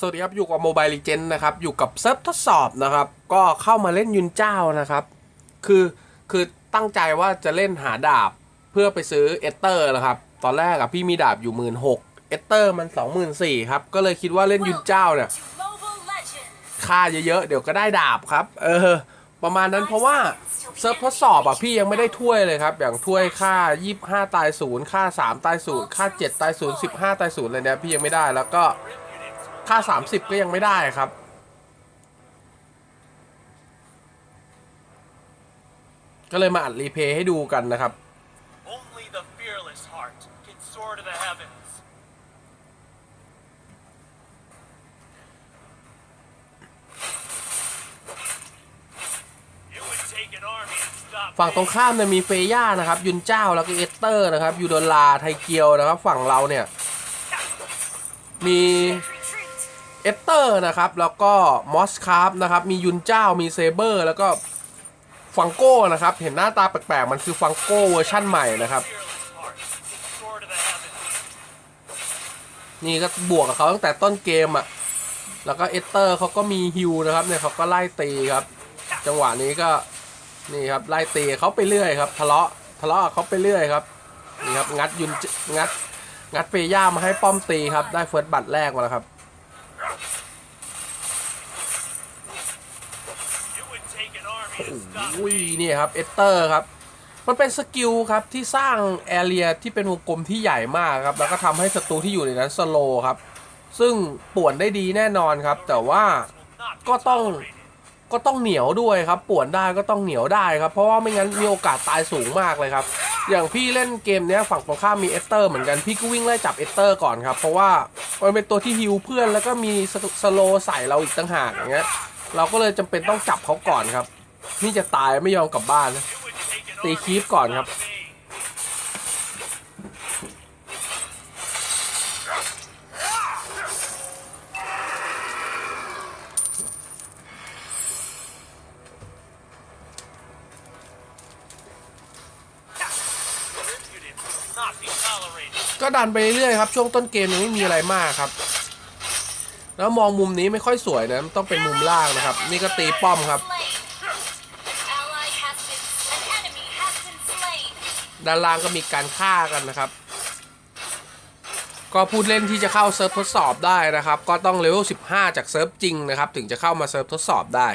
สวัสดีครับ อยู่กับ Mobile Legend นะครับ อยู่กับเซิร์ฟทดสอบนะครับ ก็เข้ามาเล่นยุนเจ้านะครับ คือคือตั้งใจว่าจะเล่นหาดาบเพื่อไปซื้อเอเตอร์นะครับ ตอนแรกอะพี่มีดาบอยู่หมื่นหกเอเตอร์มันสองหมื่นสี่ครับ ก็เลยคิดว่าเล่นยุนเจ้าเนี่ย Mobile Legends! ค่าเยอะๆ เดี๋ยวก็ได้ดาบครับ เออ ประมาณนั้นเพราะว่าเซิร์ฟทดสอบอะพี่ยังไม่ได้ถ้วยเลยครับ อย่างถ้วยค่า 25 ตายศูนย์ค่า 3 ตายศูนย์ค่า 7 ตายศูนย์15 ตายศูนย์อะไรเนี้ยพี่ยังไม่ได้แล้วก็ ค่า 30 ก็ยังไม่ได้ครับ ก็เลยมาอัดรีเพย์ให้ดูกันนะครับ Only the fearless heart can soar to the heavens. It would take an army to stop ฝั่งตรงข้ามเนี่ยมีเฟย่านะครับ ยุนเจ้าแล้วก็เอสเตอร์นะครับยูโดลาไทเกียวนะครับ ฝั่งเราเนี่ย มี Retreat! เอสเตอร์นะครับ แล้วก็มอสคาร์ฟนะครับ มียุนเจ้ามีเซเบอร์ แล้วก็ฟังโก้นะครับ เห็นหน้าตาแปลกๆ มันคือฟังโก้เวอร์ชั่นใหม่นะครับ นี่ก็บวกกับเขาตั้งแต่ต้นเกมอะ่ะ แล้วก็เอสเตอร์เขาก็มีฮิวนะครับเนี่ยเขาก็ไล่ตีครับ จังหวะนี้ก็นี่ครับไล่ตีเขาไปเรื่อยครับ ทะเลาะทะเลาะเขาไปเรื่อยครับนี่ครับงัดยุนงัดงัดเฟย่ามาให้ป้อมตีครับ ได้เฟิร์สบัตรแรกมาแล้วครับ อุ้ยนี่ครับเอเตอร์ครับ มันเป็นสกิลครับที่สร้างแอเรียที่เป็นวงกลมที่ใหญ่มากครับ แล้วก็ทำให้ศัตรูที่อยู่ในนั้นสโลครับ ซึ่งป่วนได้ดีแน่นอนครับ แต่ว่าก็ต้องก็ต้องเหนียวด้วยครับป่วนได้ก็ต้องเหนียวได้ครับ เพราะว่าไม่งั้นมีโอกาสตายสูงมากเลยครับ อย่างพี่เล่นเกมเนี้ยฝั่งตรงข้ามมีเอสเตอร์เหมือนกันพี่ก็วิ่งไล่จับเอสเตอร์ก่อนครับ เพราะว่ามันเป็นตัวที่ฮิวเพื่อนแล้วก็มีสโลใส่เราอีกต่างหากอย่างเงี้ยเราก็เลยจำเป็นต้องจับเขาก่อนครับ นี่จะตายไม่ยอมกลับบ้านนะตี army คีปก่อนครับ ก็ดันไปเรื่อยๆครับช่วงต้นเกมยังไม่มีอะไรมากครับ แล้วมองมุมนี้ไม่ค่อยสวยนะ ต้องเป็นมุมล่างนะครับ นี่ก็ตีป้อมครับ ด้านล่างก็มีการฆ่ากันนะครับ ก็พูดเล่นที่จะเข้าเซิร์ฟทดสอบได้นะครับ ก็ต้องเลเวล 15 จากเซิร์ฟจริงนะครับ ถึงจะเข้ามาเซิร์ฟทดสอบได้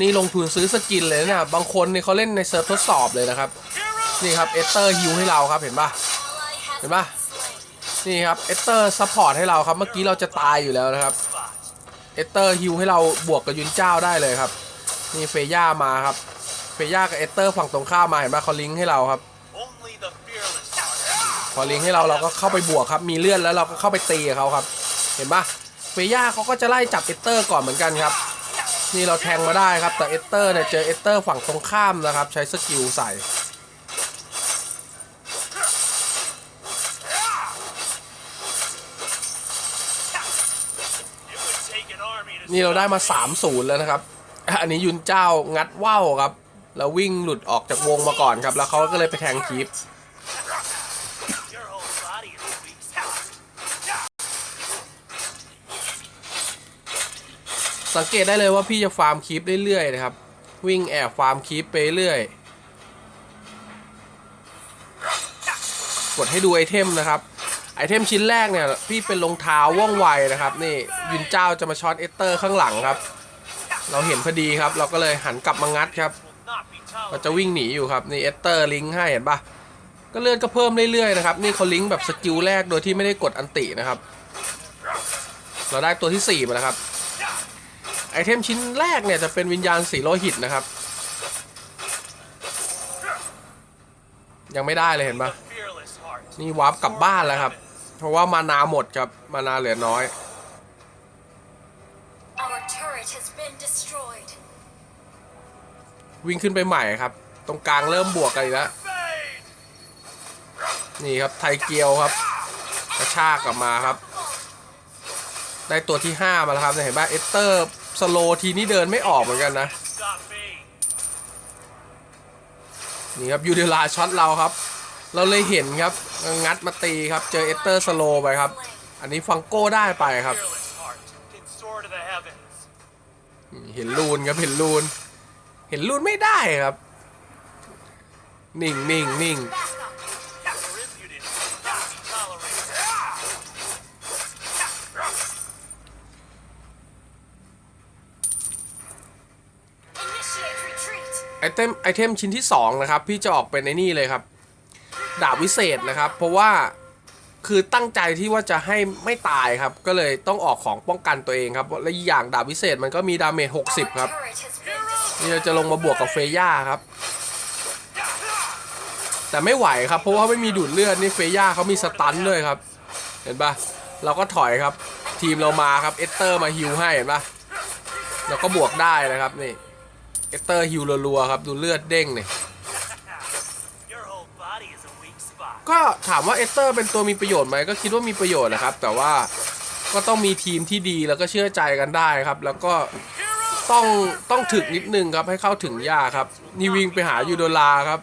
นี่ลงทุนซื้อสกินเลยนะบางคนนี่เขาเล่นในเซิร์ฟทดสอบเลยนะครับ นี่ครับเอสเตอร์ฮิวให้เราครับ เห็นปะ Ally has Diba? been slain! นี่ครับเอสเตอร์ซัพพอร์ตให้เราครับ เมื่อกี้เราจะตายอยู่แล้วนะครับ เอสเตอร์ฮิวให้เราบวกกับยุนเจ้าได้เลยครับ นี่เฟย่ามาครับ เฟย่ากับเอสเตอร์ฝั่งตรงข้ามมาเห็นปะเขาลิงก์ให้เราครับพอลิงก์ให้เราเราก็เข้าไปบวกครับ มีเลื่อนแล้วเราก็เข้าไปตีเขาครับ เห็นปะเฟย่าเขาก็จะไล่จับเอสเตอร์ก่อนเหมือนกันครับ นี่เราแทงมาได้ครับ แต่เอสเตอร์เนี่ยเจอเอสเตอร์ฝั่งตรงข้ามนะครับ ใช้สกิลใส่นี่เราได้ stop มา3-0แล้วนะครับ อันนี้ยุนเจ้างัดว่าวครับ แล้ววิ่งหลุดออกจากวงมาก่อนครับ แล้วเขาก็เลยไปแทงคีปสังเกตได้เลยว่าพี่จะฟาร์มคีปเรื่อยๆนะครับ วิ่งแอบฟาร์มคีปไปเรื่อย กดให้ดูไอเทมนะครับ ไอเทมชิ้นแรกเนี่ย พี่เป็นรองเท้าว่องไวนะครับ นี่ยุนเจ้าจะมาช็อตเอสเตอร์ข้างหลังครับ เราเห็นพอดีครับ เราก็เลยหันกลับมางัดครับ Will not be เราจะวิ่งหนีอยู่ครับนี่เอสเตอร์ลิงก์ให้เห็นปะก็เลือนก็เพิ่มเรื่อยๆนะครับนี่เขาลิงก์แบบสกิลแรกโดยที่ไม่ได้กดอันตินะครับ เราได้ตัวที่ 4 มาแล้วครับไอเทมชิ้นแรกเนี่ยจะเป็นวิญญาณสีโลหิตนะครับ ยังไม่ได้เลยเห็นปะนี่วาร์ปกลับบ้านแล้วครับ เพราะว่ามานาหมดครับมานาเหลือน้อย วิ่งขึ้นไปใหม่ครับ ตรงกลางเริ่มบวกกันอีกแล้ว นี่ครับไทเกียวครับ กระชากกลับมาครับ ได้ตัวที่ 5 มาแล้วครับเนี่ยเห็นป่ะเอสเตอร์สโลทีนี้เดินไม่ออกเหมือนกันนะ นี่ครับยูเดลาช็อตเราครับ เราเลยเห็นครับ งัดมาตีครับ เจอเอสเตอร์สโลไปครับ อันนี้ฟังโก้ได้ไปครับ เห็นรูนครับเห็นรูน เห็นรูนไม่ได้ครับ นิ่งนิ่งนิ่งไอเทมไอเทมชิ้นที่สองนะครับ พี่จะออกเป็นในนี่เลยครับ ดาบวิเศษนะครับ เพราะว่า คือตั้งใจที่ว่าจะให้ไม่ตายครับ ก็เลยต้องออกของป้องกันตัวเองครับ และอย่างดาบวิเศษมันก็มีดาเมจ60 ครับ นี่เราจะลงมาบวกกับเฟย่าครับ แต่ไม่ไหวครับ เพราะว่าไม่มีดูดเลือดนี่เฟย่าเขามีสตันด้วยครับ เห็นปะเราก็ถอยครับ ทีมเรามาครับเอสเตอร์มาฮิวให้เห็นปะเราก็บวกได้นะครับนี่เอสเตอร์ฮิวรัวๆครับดูเลือดเด้งนี่ Your ก็ถามว่าเอสเตอร์เป็นตัวมีประโยชน์ไหมก็คิดว่ามีประโยชน์นะครับ แต่ว่าก็ต้องมีทีมที่ดีแล้วก็เชื่อใจกันได้ครับ แล้วก็ต้องต้องถึกนิดนึงครับให้เข้าถึงยากครับ นี่วิ่งไปหายูโดลาครับ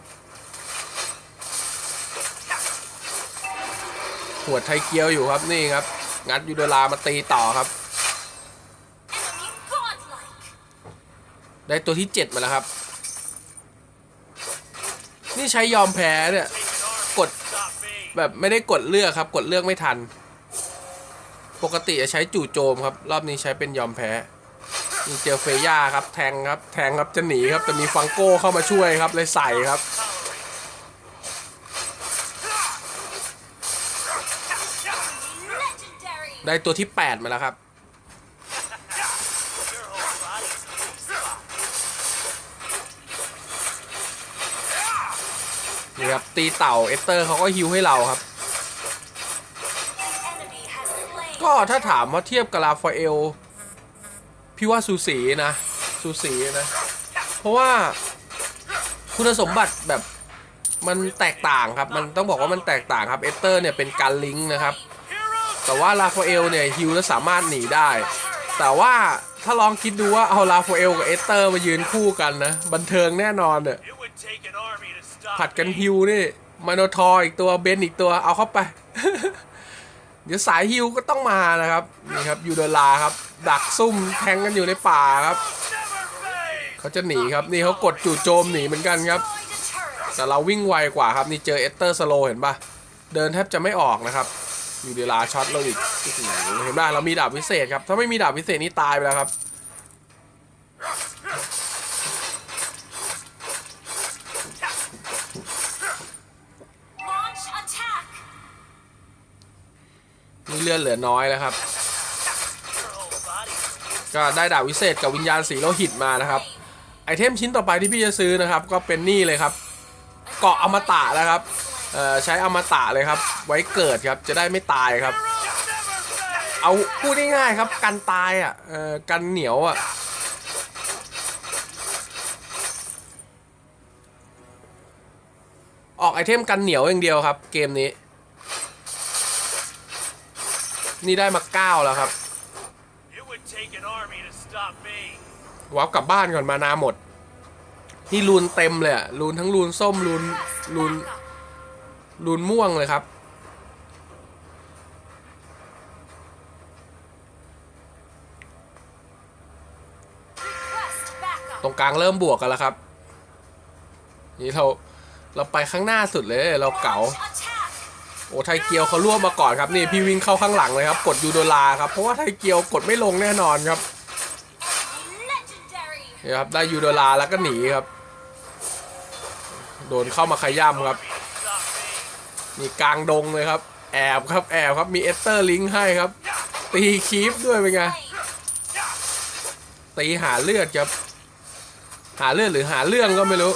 หัวไทเกียวอยู่ครับนี่ครับ งัดยูโดลามาตีต่อครับ ได้ตัวที่ 7 มาแล้วครับ นี่ใช้ยอมแพ้เนี่ย กด แบบไม่ได้กดเลือกครับ กดเลือกไม่ทัน ปกติจะใช้จู่โจมครับ รอบนี้ใช้เป็นยอมแพ้มีเจอเฟย่าครับ แทงครับ แทงครับจะหนีครับ แต่มีฟังโก้เข้ามาช่วยครับเลยใส่ครับได้ตัวที่ 8 มาแล้วครับ ครับ ตีเต่าเอสเตอร์เขาก็ฮิวให้เราครับ ก็ถ้าถามว่าเทียบกับลาฟาเอล พี่ว่าสูสีนะสูสีนะ เพราะว่าคุณสมบัติแบบมันแตกต่างครับ มันต้องบอกว่ามันแตกต่างครับเอสเตอร์เนี่ยเป็นการลิงก์นะครับ แต่ว่าลาฟาเอลเนี่ยฮิวแล้วสามารถหนีได้ แต่ว่าถ้าลองคิดดูว่าเอาลาฟาเอลกับเอสเตอร์มายืนคู่กันนะ บันเทิงแน่นอนเนี่ย ผัดกันฮิวนี่มาโนทอร์อีกตัวเบนอีกตัวเอาเข้าไป เดี๋ยวสายฮิวก็ต้องมานะครับนี่ครับยูโดลาครับ ดักซุ่มแทงกันอยู่ในป่าครับเขาจะหนีครับนี่เขากดจู่โจมหนีเหมือนกันครับ แต่เราวิ่งไวกว่าครับนี่เจอเอสเตอร์สโลเห็นปะเดินแทบจะไม่ออกนะครับยูเดลาช็อตเราอีกเห็นปะเรามีดาบพิเศษครับถ้าไม่มีดาบพิเศษนี่ตายไปแล้วครับ นี่เลือดเหลือน้อยแล้วครับ ก็ได้ดาบวิเศษกับวิญญาณสีโลหิตมานะครับ ไอเทมชิ้นต่อไปที่พี่จะซื้อนะครับ ก็เป็นนี่เลยครับ เกาะอมตะนะครับเอ่อใช้อมตะเลยครับ ไว้เกิดครับจะได้ไม่ตายครับ เอาพูดง่ายๆครับกันตายอะเอ่อกันเหนียวอะออกไอเทมกันเหนียวอย่างเดียวครับ เกมนี้ นี่ได้มาเก้าแล้วครับ It would take an army to stop me. วับกลับบ้านก่อนมานาหมด นี่รูนเต็มเลยอะรูนทั้งรูนส้มรูน Request รูน backup. รูนม่วงเลยครับ Request backup. ตรงกลางเริ่มบวกกันแล้วครับ นี่เราเราไปข้างหน้าสุดเลยเราเก๋า Launch attack. โอ้ไทเกียวเขาร่วมมาก่อนครับนี่พี่วิ่งเข้าข้างหลังเลยครับกดยูโดลาครับเพราะว่าไทเกียวกดไม่ลงแน่นอนครับนี่ครับได้ยูโดลาแล้วก็หนีครับ โดนเข้ามาขย้ำครับ Army to stop me. นี่กลางดงเลยครับ แอบครับแอบครับมีเอสเตอร์ลิงให้ครับ ตีคีฟด้วยเป็นไงตีหาเลือดครับ หาเลือดหรือหาเรื่องก็ไม่รู้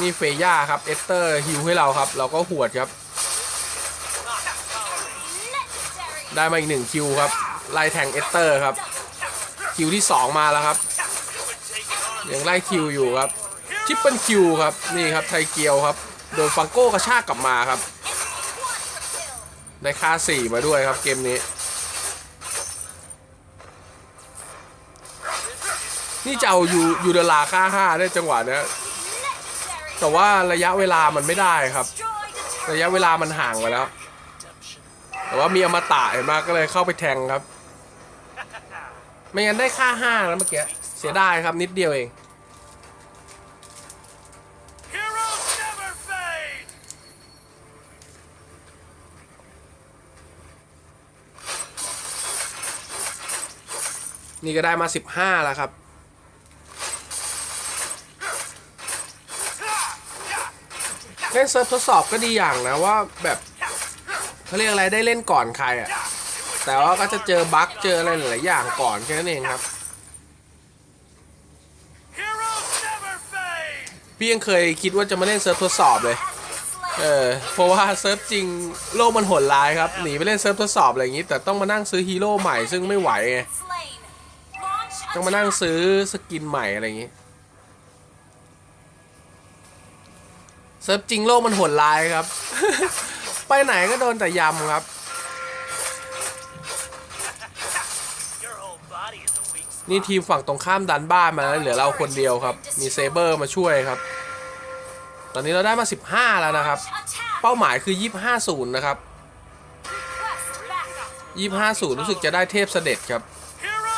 นี่เฟย่าครับเอสเตอร์ฮิวให้เราครับ เราก็หวดครับ ได้มาอีกหนึ่งคิวครับ ไล่แทงเอสเตอร์ครับ คิวที่ 2 มาแล้วครับ ยังไล่คิวอยู่ครับทิปเปิลคิวครับ นี่ครับไทเกียวครับ โดนฟังโก้กระชากกลับมาครับ ได้ค่า 4 มาด้วยครับเกมนี้ นี่จะเอายูยูเดลาค่า 5 ได้จังหวะนี้แต่ว่าระยะเวลามันไม่ได้ครับ ระยะเวลามันห่างไปแล้ว แต่ว่ามีอมตะเห็นไหมก็เลยเข้าไปแทงครับ ไม่งั้นได้ค่าห้าแล้วเมื่อกี้ เสียดายครับนิดเดียวเอง Heroes never fade! นี่ก็ได้มา 15 แล้วครับเล่นเซิร์ฟทดสอบก็ดีอย่างนะว่าแบบ เขาเรียกอะไรได้เล่นก่อนใครอะ่ะ แต่ว่าก็จะเจอบั๊กเจออะไรหลายอย่างก่อนแค่นั้นเองครับ พี่ยังเคยคิดว่าจะมาเล่นเซิร์ฟทดสอบเลย เออ เพราะว่าเซิร์ฟจริงโลกมันโหดร้ายครับ หนีไปเล่นเซิร์ฟทดสอบอะไรอย่างนี้ แต่ต้องมานั่งซื้อฮีโร่ใหม่ซึ่งไม่ไหวไง ต้องมานั่งซื้อสกินใหม่อะไรอย่างนี้เซิร์ฟจริงโลกมันโหดร้ายครับ ไปไหนก็โดนแต่ยำครับ นี่ทีมฝั่งตรงข้ามดันบ้านมาแล้วเหลือเราคนเดียวครับ มีเซเบอร์มาช่วยครับ ตอนนี้เราได้มา 15 แล้วนะครับ เป้าหมายคือ 250 นะครับ 250 รู้สึกจะได้เทพเสด็จครับ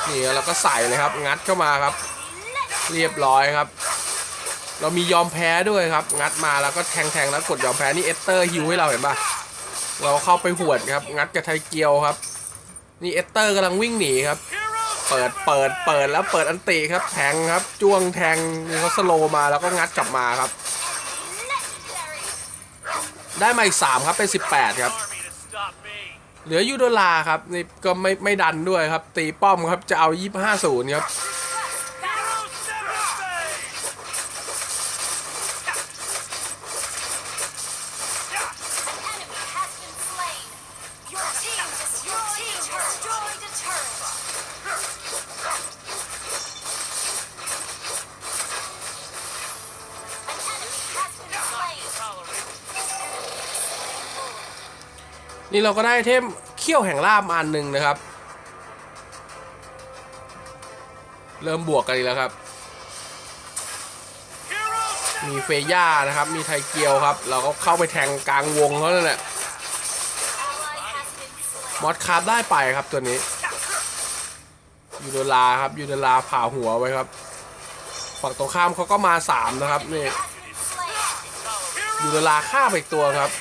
นี่เราก็ใส่เลยครับ งัดเข้ามาครับ เรียบร้อยครับเรามียอมแพ้ด้วยครับ งัดมาแล้วก็แทงแทงแล้วกดยอมแพ้นี่เอสเตอร์ฮิวให้เราเห็นปะ เราเข้าไปหวดครับ งัดกับไทเกียวครับ นี่เอสเตอร์กำลังวิ่งหนีครับ เปิดเปิดเปิดแล้วเปิดอันติครับ แทงครับจ้วงแทงนี่เขาสโลว์มาแล้วก็งัดกลับมาครับ ได้มาอีกสามครับเป็น18ครับ army to stop me. เหลือยูโดลาครับนี่ก็ไม่ไม่ดันด้วยครับ ตีป้อมครับจะเอา250ครับ นี่เราก็ได้เทมเขี้ยวแห่งลาบมอันหนึ่งนะครับ เริ่มบวกกันอีกแล้วครับ มีเฟย่านะครับ มีไทเกียวครับ เราก็เข้าไปแทงกลางวงเขานั่นแหละมอสคาร์ได้ไปครับตัวนี้ยูโดลาครับยูโดลาผ่าหัวไว้ครับ ฝั่งตรงข้ามเขาก็มาสามนะครับนี่ยูโดลาฆ่าไปอีกตัวครับ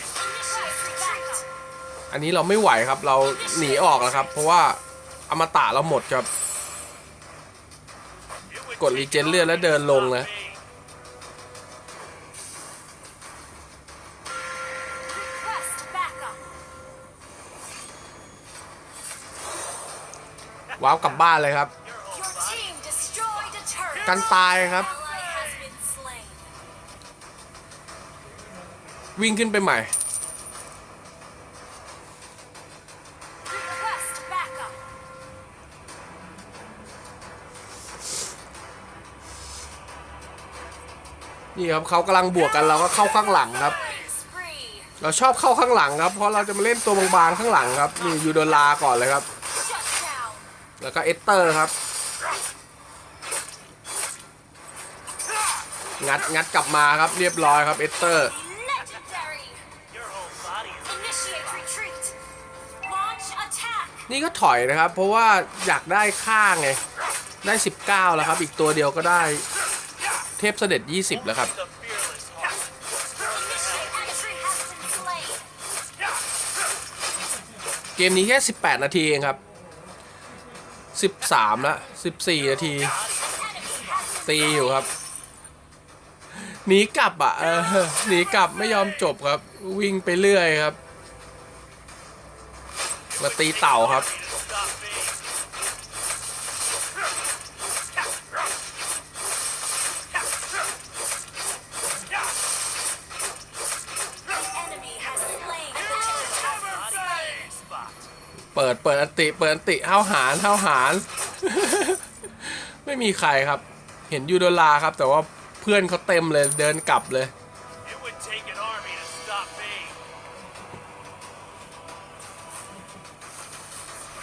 อันนี้เราไม่ไหวครับ เราหนีออกแล้วครับ เพราะว่าอมตะเราหมดครับ กดรีเจนเลือดแล้วเดินลงนะว้าวกลับบ้านเลยครับ กันตายครับ วิ่งขึ้นไปใหม่ นี่ครับเขากำลังบวกกันเราก็เข้าข้างหลังครับ เราชอบเข้าข้างหลังครับ เพราะเราจะมาเล่นตัวบางๆข้างหลังครับนี่ยูโดลาก่อนเลยครับ แล้วก็เอสเตอร์ครับ งัดงัดกลับมาครับเรียบร้อยครับเอสเตอร์นี่ก็ถอยนะครับ เพราะว่าอยากได้ค่าไง ได้ 19 แล้วครับ อีกตัวเดียวก็ได้ เทพเสด็จ 20 แล้วครับ เกมนี้แค่ 18 นาทีเองครับ 13ล้ว14 นาที ตีอยู่ครับ หนีกลับอะเออหนีกลับไม่ยอมจบครับ วิ่งไปเรื่อยครับ มาตีเต่าครับ เปิดเปิดอันติ เปิดอันติห้าวหารห้าวหาร ไม่มีใครครับ เห็นยูโดลาครับ แต่ว่าเพื่อนเขาเต็มเลยเดินกลับเลย It would take an army to stop me.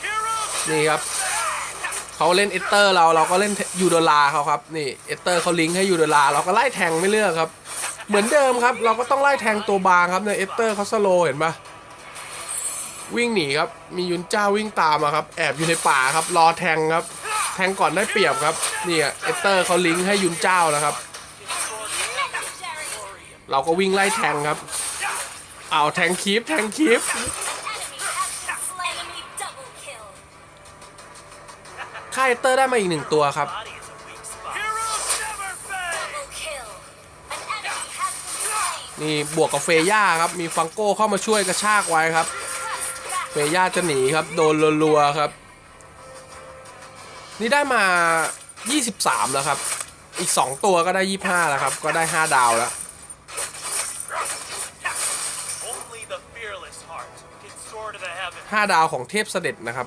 Heroes นี่ครับเขาเล่นเอสเตอร์เราเราก็เล่นยูโดลาเขาครับนี่เอสเตอร์เขาลิงก์ให้ยูโดลาเราก็ไล่แทงไม่เลือกครับ เหมือนเดิมครับ เราก็ต้องไล่แทงตัวบางครับในเอสเตอร์เขาสโลว์เห็นปะ วิ่งหนีครับ มียุนเจ้าวิ่งตามมาครับ แอบอยู่ในป่าครับ รอแทงครับ แทงก่อนได้เปรียบครับ นี่อะเอสเตอร์เขาลิงก์ให้ยุนเจ้าแล้วครับ เราก็วิ่งไล่แทงครับ เอาแทงคีปแทงคีปค่าเอสเตอร์ได้มาอีกหนึ่งตัวครับ นี่บวกกับเฟย่าครับ มีฟังโก้เข้ามาช่วยกระชากไว้ครับ เมย่าจะหนีครับ โดนรัวๆครับ นี่ได้มา 23 แล้วครับ อีก 2 ตัวก็ได้ 25 แล้วครับ ก็ได้ 5 ดาวแล้ว 5 ดาวของเทพเสด็จนะครับ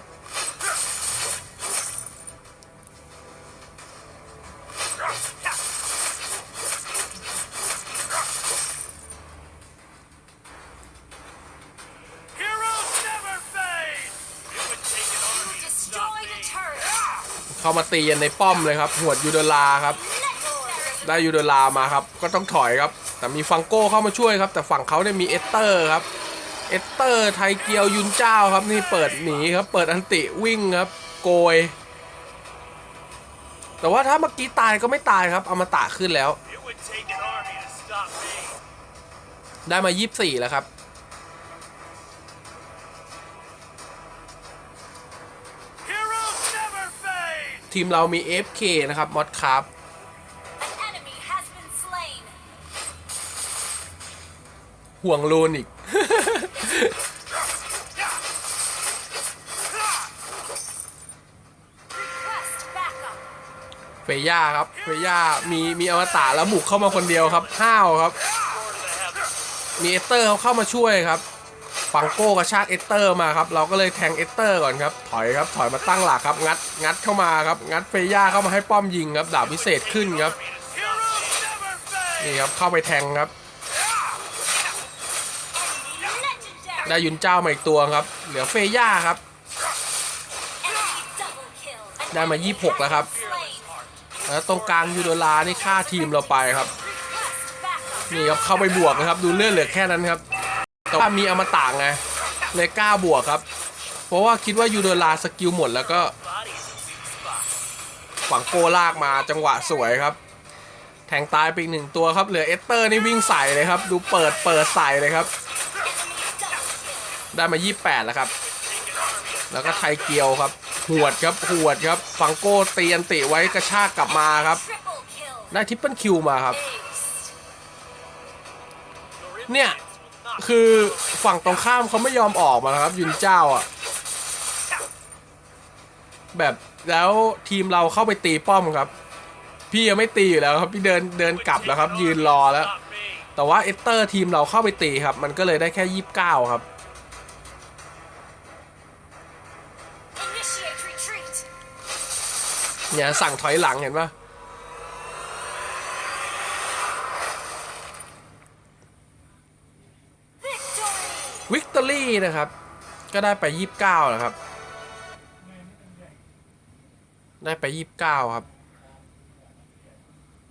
เข้ามาตีกันในป้อมเลยครับ หวดยูโดลาครับ ได้ยูโดลามาครับ ก็ต้องถอยครับ แต่มีฟังโก้เข้ามาช่วยครับ แต่ฝั่งเขาเนี่ยมีเอสเตอร์ครับ เอสเตอร์ไทเกียวยุนเจ้าครับ นี่เปิดหนีครับ เปิดอันติวิ่งครับ โกย แต่ว่าถ้าเมื่อกี้ตายก็ไม่ตายครับ เอามาตะขึ้นแล้ว ได้มา 24 แล้วครับ ทีมเรามี FK นะครับมอดครับห่วงลูนอีก เฟย่าครับ เฟย่ามีมีอวตารแล้วบุกเข้ามาคนเดียวครับห้าวครับ มีเอสเตอร์เขาเข้ามาช่วยครับ ฟังโก้กระชากเอสเตอร์มาครับเราก็เลยแทงเอสเตอร์ก่อนครับถอยครับถอยมาตั้งหลักครับงัดงัดเข้ามาครับงัดเฟย่าเข้ามาให้ป้อมยิงครับดาบพิเศษขึ้นครับนี่ครับเข้าไปแทงครับ ได้ยุนเจ้ามาอีกตัวครับ เหลือเฟย่าครับ ได้มา 26 แล้วครับแล้วตรงกลางยูโดลานี่ฆ่าทีมเราไปครับ นี่ครับเข้าไปบวกนะครับ ดูเลือดเหลือแค่นั้นครับ แต่ว่ามีอมตะไงเลยกล้าบวกครับ เพราะว่าคิดว่ายูโดลาสกิลหมดแล้วก็ Body is a weak spot. ฝังโกลากมาจังหวะสวยครับ แทงตายไปอีกหนึ่งตัวครับ เหลือเอสเตอร์นี่วิ่งใส่เลยครับ ดูเปิดเปิดใส่เลยครับ Enemy double kill. ได้มา 28 แล้วครับ แล้วก็ไทยเกียวครับ หวดครับ หวดครับฟังโก้ตีอันติไว้กระชากกลับมาครับ Triple kill. ได้ทิปเปิลคิวมาครับ Ace. The เนี่ย Riptides will not คือฝั่งตรงข้ามเขาไม่ยอมออกมานะครับ ยุนเจ้าอะ แบบแล้วทีมเราเข้าไปตีป้อมครับ พี่ยังไม่ตีอยู่แล้วครับ พี่เดินเดินกลับแล้วครับ ยืนรอแล้ว แต่ว่าเอสเตอร์ทีมเราเข้าไปตีครับ มันก็เลยได้แค่ยี่สิบเก้าครับเนี่ยสั่งถอยหลังเห็นปะ Victory. วิก ตอรี่นะครับ ก็ได้ไปยี่สิบเก้าแล้วครับ ได้ไปยี่สิบเก้าครับ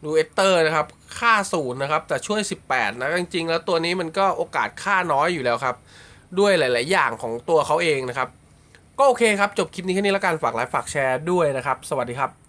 ดูเอสเตอร์นะครับ ค่าศูนย์นะครับ แต่ช่วย18นะจริงๆ แล้วตัวนี้มันก็โอกาสค่าน้อยอยู่แล้วครับ ด้วยหลาย ๆ อย่างของตัวเขาเองนะครับ ก็โอเคครับ จบคลิปนี้แค่นี้แล้วกันฝากไลค์ฝากแชร์ด้วยนะครับ สวัสดีครับ